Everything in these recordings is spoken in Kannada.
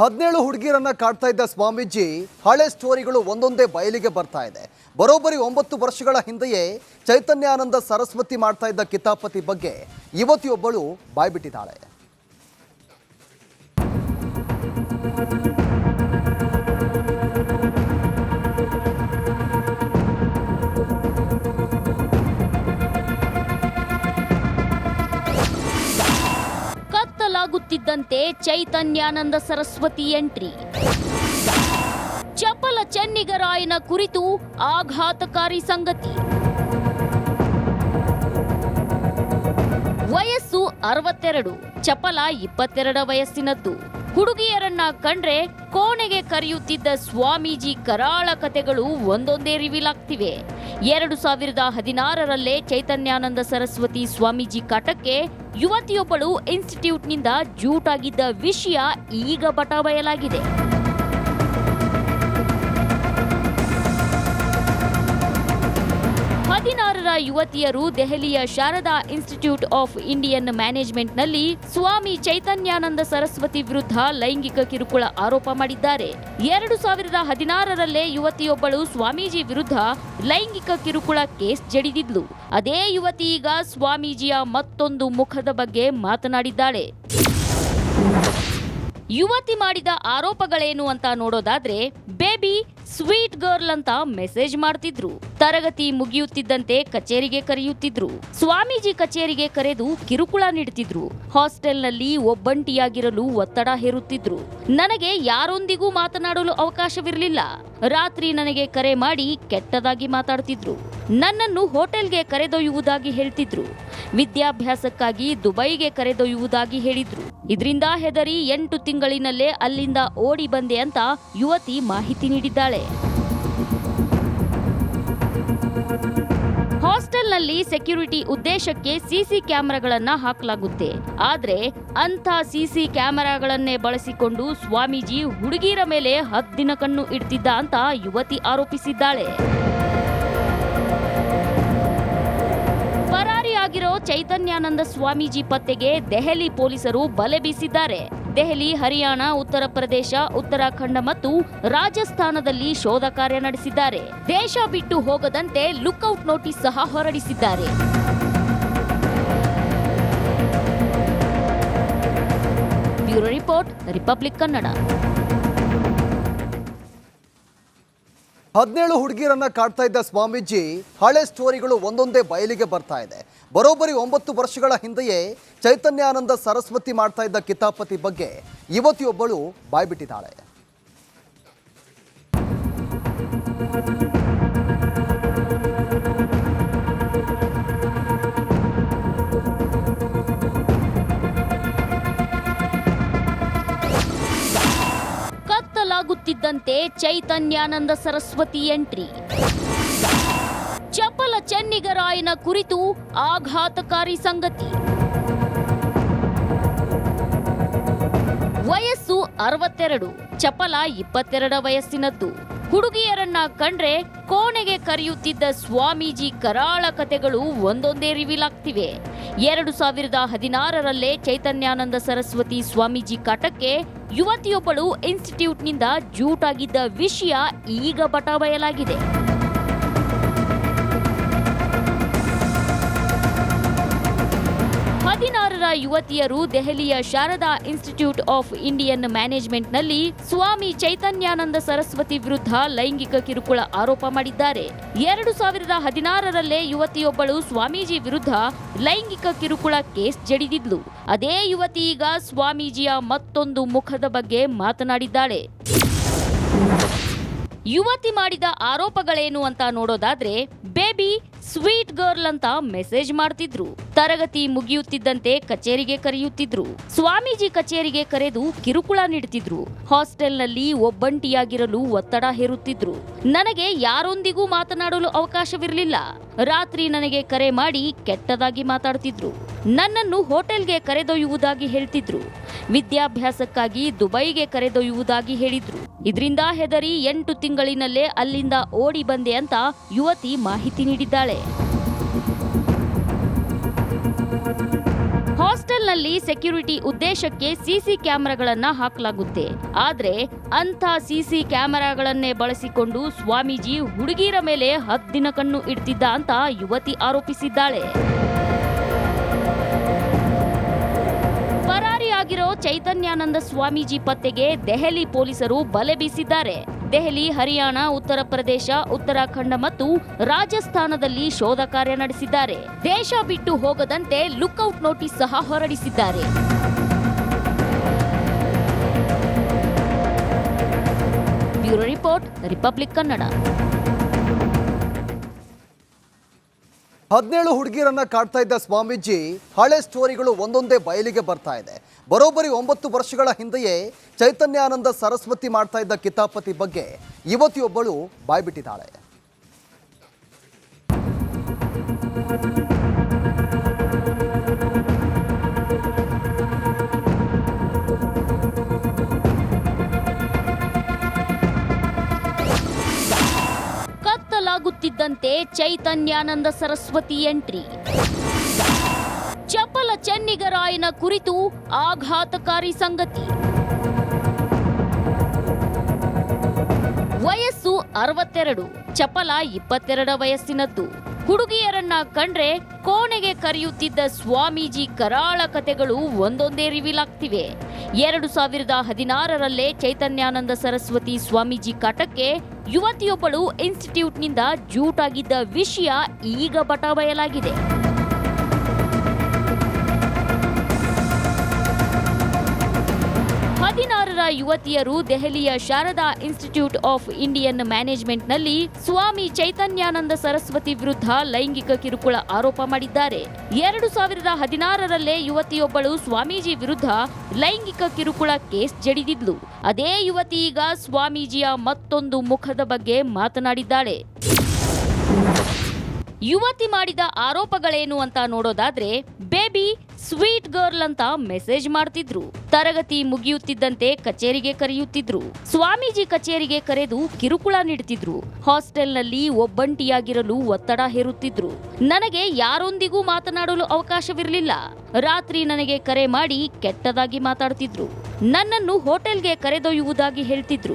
ಹದಿನೇಳು ಹುಡುಗಿರನ್ನ ಕಾಡ್ತಾ ಇದ್ದ ಸ್ವಾಮೀಜಿ, ಹಳೆ ಸ್ಟೋರಿಗಳು ಒಂದೊಂದೇ ಬಯಲಿಗೆ ಬರ್ತಾ ಇದೆ. ಬರೋಬ್ಬರಿ ಒಂಬತ್ತು ವರ್ಷಗಳ ಹಿಂದೆಯೇ ಚೈತನ್ಯಾನಂದ ಸರಸ್ವತಿ ಮಾಡ್ತಾ ಇದ್ದ ಕಿತಾಪತಿ ಬಗ್ಗೆ ಯುವತಿಯೊಬ್ಬಳು ಬಾಯ್ಬಿಟ್ಟಿದ್ದಾಳೆ. ಚೈತನ್ಯಾನಂದ ಸರಸ್ವತಿ ಎಂಟ್ರಿ. ಚಪಲ ಚೆನ್ನಿಗರಾಯನ ಕುರಿತು ಆಘಾತಕಾರಿ ಸಂಗತಿ. ವಯಸ್ಸು ಅರವತ್ತೆರಡು ಚಪಲ ಇಪ್ಪತ್ತೆರಡ ವಯಸ್ಸಿನದ್ದು. ಹುಡುಗಿಯರನ್ನ ಕಂಡ್ರೆ ಕೋಣೆಗೆ ಕರೆಯುತ್ತಿದ್ದ ಸ್ವಾಮೀಜಿ ಕರಾಳ ಕಥೆಗಳು ಒಂದೊಂದೇ ರಿವೀಲ್ ಆಗ್ತಿವೆ ಎರಡು ಸಾವಿರದ ಹದಿನಾರರಲ್ಲೇ ಚೈತನ್ಯಾನಂದ ಸರಸ್ವತಿ ಸ್ವಾಮೀಜಿ ಕಾಟಕ್ಕೆ ಯುವತಿಯೊಬ್ಬಳು ಇನ್ಸ್ಟಿಟ್ಯೂಟ್ನಿಂದ ಜೂಟಾಗಿದ್ದ ವಿಷಯ ಈಗ ಬಟಾಬಯಲಾಗಿದೆ ಹದಿನಾರರ ಯುವತಿಯರು ದೆಹಲಿಯ ಶಾರದಾ ಇನ್ಸ್ಟಿಟ್ಯೂಟ್ ಆಫ್ ಇಂಡಿಯನ್ ಮ್ಯಾನೇಜ್ಮೆಂಟ್ನಲ್ಲಿ ಸ್ವಾಮಿ ಚೈತನ್ಯಾನಂದ ಸರಸ್ವತಿ ವಿರುದ್ಧ ಲೈಂಗಿಕ ಕಿರುಕುಳ ಆರೋಪ ಮಾಡಿದ್ದಾರೆ. ಎರಡು ಸಾವಿರದ ಹದಿನಾರರಲ್ಲೇ ಯುವತಿಯೊಬ್ಬಳು ಸ್ವಾಮೀಜಿ ವಿರುದ್ಧ ಲೈಂಗಿಕ ಕಿರುಕುಳ ಕೇಸ್ ಜಡಿದಿದ್ಲು. ಅದೇ ಯುವತಿ ಈಗ ಸ್ವಾಮೀಜಿಯ ಮತ್ತೊಂದು ಮುಖದ ಬಗ್ಗೆ ಮಾತನಾಡಿದ್ದಾಳೆ. ಯುವತಿ ಮಾಡಿದ ಆರೋಪಗಳೇನು ಅಂತ ನೋಡೋದಾದ್ರೆ, ಬೇಬಿ ಸ್ವೀಟ್ ಗರ್ಲ್ ಅಂತ ಮೆಸೇಜ್ ಮಾಡ್ತಿದ್ರು. ತರಗತಿ ಮುಗಿಯುತ್ತಿದ್ದಂತೆ ಕಚೇರಿಗೆ ಕರೆಯುತ್ತಿದ್ರು. ಸ್ವಾಮೀಜಿ ಕಚೇರಿಗೆ ಕರೆದು ಕಿರುಕುಳ ನೀಡುತ್ತಿದ್ರು. ಹಾಸ್ಟೆಲ್ನಲ್ಲಿ ಒಬ್ಬಂಟಿಯಾಗಿರಲು ಒತ್ತಡ ಹೇರುತ್ತಿದ್ರು. ನನಗೆ ಯಾರೊಂದಿಗೂ ಮಾತನಾಡಲು ಅವಕಾಶವಿರಲಿಲ್ಲ. ರಾತ್ರಿ ನನಗೆ ಕರೆ ಮಾಡಿ ಕೆಟ್ಟದಾಗಿ ಮಾತಾಡ್ತಿದ್ರು. ನನ್ನನ್ನು ಹೋಟೆಲ್ಗೆ ಕರೆದೊಯ್ಯುವುದಾಗಿ ಹೇಳ್ತಿದ್ರು. ವಿದ್ಯಾಭ್ಯಾಸಕ್ಕಾಗಿ ದುಬೈಗೆ ಕರೆದೊಯ್ಯುವುದಾಗಿ ಹೇಳಿದ್ರು. ಇದರಿಂದ ಹೆದರಿ ಎಂಟು ತಿಂಗಳಿನಲ್ಲೇ ಅಲ್ಲಿಂದ ಓಡಿ ಬಂದೆ ಅಂತ ಯುವತಿ ಮಾಹಿತಿ ನೀಡಿದ್ದಾಳೆ. ಹಾಸ್ಟೆಲ್ನಲ್ಲಿ ಸೆಕ್ಯೂರಿಟಿ ಉದ್ದೇಶಕ್ಕೆ ಸಿಸಿ ಕ್ಯಾಮೆರಾಗಳನ್ನ ಹಾಕಲಾಗುತ್ತೆ. ಆದರೆ ಅಂಥ ಸಿಸಿ ಕ್ಯಾಮೆರಾಗಳನ್ನೇ ಬಳಸಿಕೊಂಡು ಸ್ವಾಮೀಜಿ ಹುಡುಗಿರ ಮೇಲೆ ಹದ್ದಿನ ಕಣ್ಣು ಇಡ್ತಿದ್ದ ಅಂತ ಯುವತಿ ಆರೋಪಿಸಿದ್ದಾಳೆ. ಪರಾರಿಯಾಗಿರೋ ಚೈತನ್ಯಾನಂದ ಸ್ವಾಮೀಜಿ ಪತ್ತೆಗೆ ದೆಹಲಿ ಪೊಲೀಸರು ಬಲೆ ಬೀಸಿದ್ದಾರೆ. ದೆಹಲಿ, ಹರಿಯಾಣ, ಉತ್ತರ ಪ್ರದೇಶ, ಉತ್ತರಾಖಂಡ ಮತ್ತು ರಾಜಸ್ಥಾನದಲ್ಲಿ ಶೋಧ ಕಾರ್ಯ ನಡೆಸಿದ್ದಾರೆ. ದೇಶ ಬಿಟ್ಟು ಹೋಗದಂತೆ ಲುಕ್ಔಟ್ ನೋಟಿಸ್ ಸಹ ಹೊರಡಿಸಿದ್ದಾರೆ. Bureau report, Republic Kannada. ಹದಿನೇಳು ಹುಡುಗಿಯರನ್ನ ಕಾಡ್ತಾ ಇದ್ದ ಸ್ವಾಮೀಜಿ, ಹಳೆ ಸ್ಟೋರಿಗಳು ಒಂದೊಂದೇ ಬಯಲಿಗೆ ಬರ್ತಾ ಇದೆ. ಬರೋಬ್ಬರಿ ಒಂಬತ್ತು ವರ್ಷಗಳ ಹಿಂದೆಯೇ ಚೈತನ್ಯಾನಂದ ಸರಸ್ವತಿ ಮಾಡ್ತಾ ಇದ್ದ ಕಿತಾಪತಿ ಬಗ್ಗೆ ಯುವತಿಯೊಬ್ಬಳು ಬಾಯ್ಬಿಟ್ಟಿದ್ದಾಳೆ. ಕತ್ತಲಾಗುತ್ತಿದ್ದಂತೆ ಚೈತನ್ಯಾನಂದ ಸರಸ್ವತಿ ಎಂಟ್ರಿ. ಚೆನ್ನಿಗರಾಯನ ಕುರಿತು ಆಘಾತಕಾರಿ ಸಂಗತಿ. ವಯಸ್ಸು ಅರವತ್ತೆರಡು, ಚಪಲ ಇಪ್ಪತ್ತೆರಡ ವಯಸ್ಸಿನದ್ದು. ಹುಡುಗಿಯರನ್ನ ಕಂಡ್ರೆ ಕೋಣೆಗೆ ಕರೆಯುತ್ತಿದ್ದ ಸ್ವಾಮೀಜಿ ಕರಾಳ ಕಥೆಗಳು ಒಂದೊಂದೇ ರಿವೀಲ್ ಆಗ್ತಿವೆ ಎರಡು ಸಾವಿರದ ಹದಿನಾರರಲ್ಲೇ ಚೈತನ್ಯಾನಂದ ಸರಸ್ವತಿ ಸ್ವಾಮೀಜಿ ಕಾಟಕ್ಕೆ ಯುವತಿಯೊಬ್ಬಳು ಇನ್ಸ್ಟಿಟ್ಯೂಟ್ನಿಂದ ಜೂಟಾಗಿದ್ದ ವಿಷಯ ಈಗ ಬಟಾಬಯಲಾಗಿದೆ. ಯುವತಿಯರು ದೆಹಲಿಯ ಶಾರದಾ ಇನ್ಸ್ಟಿಟ್ಯೂಟ್ ಆಫ್ ಇಂಡಿಯನ್ ಮ್ಯಾನೇಜ್ಮೆಂಟ್ನಲ್ಲಿ ಸ್ವಾಮಿ ಚೈತನ್ಯಾನಂದ ಸರಸ್ವತಿ ವಿರುದ್ಧ ಲೈಂಗಿಕ ಕಿರುಕುಳ ಆರೋಪ ಮಾಡಿದ್ದಾರೆ. ಎರಡು ಸಾವಿರದ ಹದಿನಾರರಲ್ಲೇ ಯುವತಿಯೊಬ್ಬಳು ಸ್ವಾಮೀಜಿ ವಿರುದ್ಧ ಲೈಂಗಿಕ ಕಿರುಕುಳ ಕೇಸ್ ಜಡಿದಿದ್ಲು. ಅದೇ ಯುವತಿ ಈಗ ಸ್ವಾಮೀಜಿಯ ಮತ್ತೊಂದು ಮುಖದ ಬಗ್ಗೆ ಮಾತನಾಡಿದ್ದಾಳೆ. ಯುವತಿ ಮಾಡಿದ ಆರೋಪಗಳೇನು ಅಂತ ನೋಡೋದಾದ್ರೆ, ಬೇಬಿ, ಸ್ವೀಟ್ ಗರ್ಲ್ ಅಂತ ಮೆಸೇಜ್ ಮಾಡ್ತಿದ್ರು. ತರಗತಿ ಮುಗಿಯುತ್ತಿದ್ದಂತೆ ಕಚೇರಿಗೆ ಕರೆಯುತ್ತಿದ್ರು. ಸ್ವಾಮೀಜಿ ಕಚೇರಿಗೆ ಕರೆದು ಕಿರುಕುಳ ನೀಡುತ್ತಿದ್ರು ಹಾಸ್ಟೆಲ್ನಲ್ಲಿ ಒಬ್ಬಂಟಿಯಾಗಿರಲು ಒತ್ತಡ ಹೇರುತ್ತಿದ್ರು. ನನಗೆ ಯಾರೊಂದಿಗೂ ಮಾತನಾಡಲು ಅವಕಾಶವಿರಲಿಲ್ಲ. ರಾತ್ರಿ ನನಗೆ ಕರೆ ಮಾಡಿ ಕೆಟ್ಟದಾಗಿ ಮಾತಾಡ್ತಿದ್ರು. ನನ್ನನ್ನು ಹೋಟೆಲ್ಗೆ ಕರೆದೊಯ್ಯುವುದಾಗಿ ಹೇಳ್ತಿದ್ರು. ವಿದ್ಯಾಭ್ಯಾಸಕ್ಕಾಗಿ ದುಬೈಗೆ ಕರೆದೊಯ್ಯುವುದಾಗಿ ಹೇಳಿದ್ರು. ಇದರಿಂದ ಹೆದರಿ ಎಂಟು ತಿಂಗಳಿನಲ್ಲೇ ಅಲ್ಲಿಂದ ಓಡಿ ಬಂದೆ ಅಂತ ಯುವತಿ ಮಾಹಿತಿ ನೀಡಿದ್ದಾಳೆ. ಹಾಸ್ಟೆಲ್ನಲ್ಲಿ ಸೆಕ್ಯೂರಿಟಿ ಉದ್ದೇಶಕ್ಕೆ ಸಿಸಿ ಕ್ಯಾಮೆರಾಗಳನ್ನ ಹಾಕಲಾಗುತ್ತೆ. ಆದರೆ ಅಂಥ ಸಿಸಿ ಕ್ಯಾಮೆರಾಗಳನ್ನೇ ಬಳಸಿಕೊಂಡು ಸ್ವಾಮೀಜಿ ಹುಡುಗಿರ ಮೇಲೆ ಹದ್ದಿನ ಕಣ್ಣು ಇಡ್ತಿದ್ದ ಅಂತ ಯುವತಿ ಆರೋಪಿಸಿದ್ದಾಳೆ. ಚೈತನ್ಯಾನಂದ ಸ್ವಾಮೀಜಿ ಪತ್ತೆಗೆ ದೆಹಲಿ ಪೊಲೀಸರು ಬಲೆ ಬೀಸಿದ್ದಾರೆ. ದೆಹಲಿ, ಹರಿಯಾಣ, ಉತ್ತರ ಪ್ರದೇಶ, ಉತ್ತರಾಖಂಡ ಮತ್ತು ರಾಜಸ್ಥಾನದಲ್ಲಿ ಶೋಧ ಕಾರ್ಯ ನಡೆಸಿದ್ದಾರೆ. ದೇಶ ಬಿಟ್ಟು ಹೋಗದಂತೆ ಲುಕ್ಔಟ್ ನೋಟಿಸ್ ಸಹ ಹೊರಡಿಸಿದ್ದಾರೆ. Bureau report, Republic Kannada. ಹದಿನೇಳು ಹುಡುಗಿರನ್ನ ಕಾಡ್ತಾ ಇದ್ದ ಸ್ವಾಮೀಜಿ, ಹಳೆ ಸ್ಟೋರಿಗಳು ಒಂದೊಂದೇ ಬಯಲಿಗೆ ಬರ್ತಾ ಇದೆ. ಬರೋಬ್ಬರಿ ಒಂಬತ್ತು ವರ್ಷಗಳ ಹಿಂದೆಯೇ ಚೈತನ್ಯಾನಂದ ಸರಸ್ವತಿ ಮಾಡ್ತಾ ಇದ್ದ ಕಿತಾಪತಿ ಬಗ್ಗೆ ಯುವತಿಯೊಬ್ಬಳು ಬಾಯ್ಬಿಟ್ಟಿದ್ದಾಳೆ. ಚೈತನ್ಯಾನಂದ ಸರಸ್ವತಿ ಎಂಟ್ರಿ. ಚಪಲ ಚೆನ್ನಿಗರಾಯನ ಕುರಿತು ಆಘಾತಕಾರಿ ಸಂಗತಿ. ವಯಸ್ಸು ಅರವತ್ತೆರಡು ಚಪಲ ಇಪ್ಪತ್ತೆರಡ ವಯಸ್ಸಿನದ್ದು. ಹುಡುಗಿಯರನ್ನ ಕಂಡ್ರೆ ಕೋಣೆಗೆ ಕರೆಯುತ್ತಿದ್ದ ಸ್ವಾಮೀಜಿ ಕರಾಳ ಕತೆಗಳು ಒಂದೊಂದೇ ರಿವೀಲ್ ಆಗ್ತಿವೆ ಎರಡು ಸಾವಿರದ ಹದಿನಾರರಲ್ಲೇ ಚೈತನ್ಯಾನಂದ ಸರಸ್ವತಿ ಸ್ವಾಮೀಜಿ ಕಾಟಕ್ಕೆ ಯುವತಿಯೊಬ್ಬಳು ಇನ್ಸ್ಟಿಟ್ಯೂಟ್ನಿಂದ ಜೂಟಾಗಿದ್ದ ವಿಷಯ ಈಗ ಬಟಬಯಲಾಗಿದೆ. ಹದಿನಾರರ ಯುವತಿಯರು ದೆಹಲಿಯ ಶಾರದಾ ಇನ್ಸ್ಟಿಟ್ಯೂಟ್ ಆಫ್ ಇಂಡಿಯನ್ ಮ್ಯಾನೇಜ್ಮೆಂಟ್ನಲ್ಲಿ ಸ್ವಾಮಿ ಚೈತನ್ಯಾನಂದ ಸರಸ್ವತಿ ವಿರುದ್ಧ ಲೈಂಗಿಕ ಕಿರುಕುಳ ಆರೋಪ ಮಾಡಿದ್ದಾರೆ. ಎರಡು ಸಾವಿರದ ಹದಿನಾರರಲ್ಲೇ ಯುವತಿಯೊಬ್ಬಳು ಸ್ವಾಮೀಜಿ ವಿರುದ್ಧ ಲೈಂಗಿಕ ಕಿರುಕುಳ ಕೇಸ್ ಜಡಿದಿದ್ಲು. ಅದೇ ಯುವತಿ ಈಗ ಸ್ವಾಮೀಜಿಯ ಮತ್ತೊಂದು ಮುಖದ ಬಗ್ಗೆ ಮಾತನಾಡಿದ್ದಾಳೆ. ಯುವತಿ ಮಾಡಿದ ಆರೋಪಗಳೇನು ಅಂತ ನೋಡೋದಾದ್ರೆ, ಬೇಬಿ ಸ್ವೀಟ್ ಗರ್ಲ್ ಅಂತ ಮೆಸೇಜ್ ಮಾಡ್ತಿದ್ರು. ತರಗತಿ ಮುಗಿಯುತ್ತಿದ್ದಂತೆ ಕಚೇರಿಗೆ ಕರೆಯುತ್ತಿದ್ರು. ಸ್ವಾಮೀಜಿ ಕಚೇರಿಗೆ ಕರೆದು ಕಿರುಕುಳ ನೀಡುತ್ತಿದ್ರು ಹಾಸ್ಟೆಲ್ನಲ್ಲಿ ಒಬ್ಬಂಟಿಯಾಗಿರಲು ಒತ್ತಡ ಹೇರುತ್ತಿದ್ರು. ನನಗೆ ಯಾರೊಂದಿಗೂ ಮಾತನಾಡಲು ಅವಕಾಶವಿರಲಿಲ್ಲ. ರಾತ್ರಿ ನನಗೆ ಕರೆ ಮಾಡಿ ಕೆಟ್ಟದಾಗಿ ಮಾತಾಡ್ತಿದ್ರು. ನನ್ನನ್ನು ಹೋಟೆಲ್ಗೆ ಕರೆದೊಯ್ಯುವುದಾಗಿ ಹೇಳ್ತಿದ್ರು.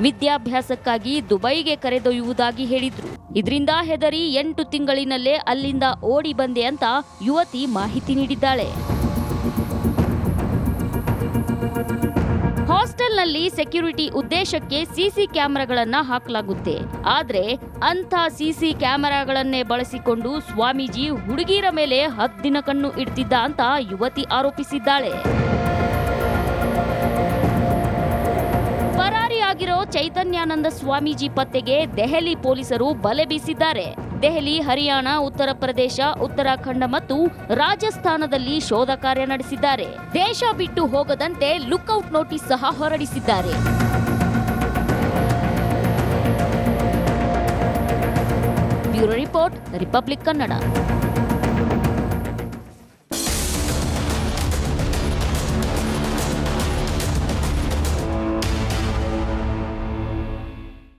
ವಿದ್ಯಾಭ್ಯಾಸಕ್ಕಾಗಿ ದುಬೈಗೆ ಕರೆದೊಯ್ಯುವುದಾಗಿ ಹೇಳಿದ್ರು. ಇದರಿಂದ ಹೆದರಿ ಎಂಟು ತಿಂಗಳಿನಲ್ಲೇ ಅಲ್ಲಿಂದ ಓಡಿ ಬಂದೆ ಅಂತ ಯುವತಿ ಮಾಹಿತಿ ನೀಡಿದ್ದಾಳೆ. ಹಾಸ್ಟೆಲ್ನಲ್ಲಿ ಸೆಕ್ಯೂರಿಟಿ ಉದ್ದೇಶಕ್ಕೆ ಸಿಸಿ ಕ್ಯಾಮೆರಾಗಳನ್ನ ಹಾಕಲಾಗುತ್ತೆ. ಆದ್ರೆ ಅಂಥ ಸಿಸಿ ಕ್ಯಾಮೆರಾಗಳನ್ನೇ ಬಳಸಿಕೊಂಡು ಸ್ವಾಮೀಜಿ ಹುಡುಗಿರ ಮೇಲೆ ಹದ್ದಿನ ಕಣ್ಣು ಇಡ್ತಿದ್ದ ಅಂತ ಯುವತಿ ಆರೋಪಿಸಿದ್ದಾಳೆ. ಪರಾರಿಯಾಗಿರೋ ಚೈತನ್ಯಾನಂದ ಸ್ವಾಮೀಜಿ ಪತ್ತೆಗೆ ದೆಹಲಿ ಪೊಲೀಸರು ಬಲೆ ಬೀಸಿದ್ದಾರೆ. ದೆಹಲಿ, ಹರಿಯಾಣ, ಉತ್ತರ ಪ್ರದೇಶ, ಉತ್ತರಾಖಂಡ ಮತ್ತು ರಾಜಸ್ಥಾನದಲ್ಲಿ ಶೋಧ ಕಾರ್ಯ ನಡೆಸಿದ್ದಾರೆ. ದೇಶ ಬಿಟ್ಟು ಹೋಗದಂತೆ ಲುಕ್ಔಟ್ ನೋಟಿಸ್ ಸಹ ಹೊರಡಿಸಿದ್ದಾರೆ. Bureau report, Republic Kannada.